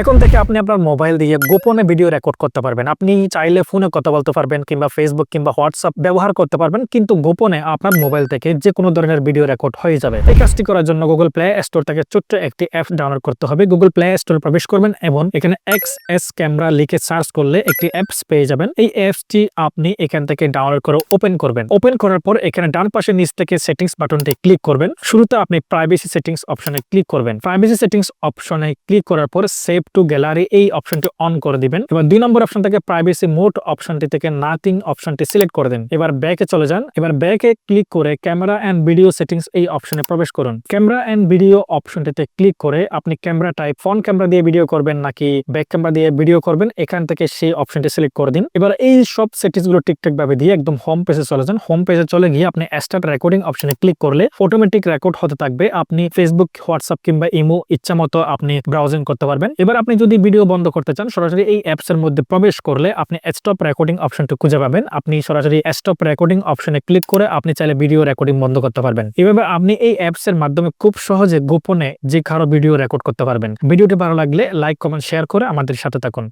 এখন থেকে আপনি আপনার মোবাইল দিয়ে গোপনে ভিডিও রেকর্ড করতে পারবেন। আপনি চাইলে ফোনে কথা বলতে পারবেন কিংবা ফেসবুক কিংবা হোয়াটসঅ্যাপ ব্যবহার করতে পারবেন, কিন্তু গোপনে আপনার মোবাইল থেকে যে কোনো ধরনের ভিডিও রেকর্ড হয়ে যাবে। এই কাজটি করার জন্য গুগল প্লে স্টোর থেকে ছোট্ট একটি অ্যাপ ডাউনলোড করতে হবে। গুগল প্লে স্টোরে প্রবেশ করবেন এবং এখানে এক্স এস ক্যামেরা লিখে সার্চ করলে একটি অ্যাপস পেয়ে যাবেন। এই অ্যাপসটি আপনি এখান থেকে ডাউনলোড করে ওপেন করবেন। ওপেন করার পর এখানে ডান পাশে নিচ থেকে সেটিংস বাটনটি ক্লিক করবেন। শুরুতে আপনি প্রাইভেসি সেটিংস অপশনে ক্লিক করবেন। প্রাইভেসি সেটিংস অপশনে ক্লিক করার পর সেভ টু গ্যালারি এই অপশনটি অন করে দিবেন। এবার দুই নম্বর অপশন থেকে প্রাইভেসি মোড অপশনটি থেকে নাথিং অপশনটি সিলেক্ট করে দিন। এবার ব্যাকে চলে যান। এবার ব্যাকে ক্লিক করে ক্যামেরা অ্যান্ড ভিডিও সেটিংস এই অপশনে প্রবেশ করুন। ক্যামেরা অ্যান্ড ভিডিও অপশনটিতে ক্লিক করে আপনি ক্যামেরা টাইপ ফ্রন্ট ক্যামেরা দিয়ে ভিডিও করবেন নাকি ব্যাক ক্যামেরা দিয়ে ভিডিও করবেন, এখান থেকে সেই অপশনটি সিলেক্ট করে দিন। এবার এই সব সেটিংসগুলো ঠিকঠাক ভাবে দিয়ে একদম হোম পেজে চলে যান। হোম পেজে চলে গিয়ে আপনি স্টার্ট রেকর্ডিং অপশনে ক্লিক করলে অটোমেটিক রেকর্ড হতে থাকবে। আপনি ফেসবুক হোয়াটসঅ্যাপ কিংবা ইমো ইচ্ছা মতো আপনি ব্রাউজিং করতে পারবেন। এবার আপনি যদি ভিডিও বন্ধ করতে চান, সরাসরি এই অ্যাপসের মধ্যে প্রবেশ করলে আপনি স্টপ রেকর্ডিং অপশনটি খুঁজে পাবেন। আপনি সরাসরি স্টপ রেকর্ডিং অপশনে ক্লিক করে আপনি চাইলে ভিডিও রেকর্ডিং বন্ধ করতে পারবেন। এভাবে আপনি এই অ্যাপসের মাধ্যমে খুব সহজে গোপনে যে কারও ভিডিও রেকর্ড করতে পারবেন। ভিডিওটি ভালো লাগলে লাইক কমেন্ট শেয়ার করে আমাদের সাথে থাকুন।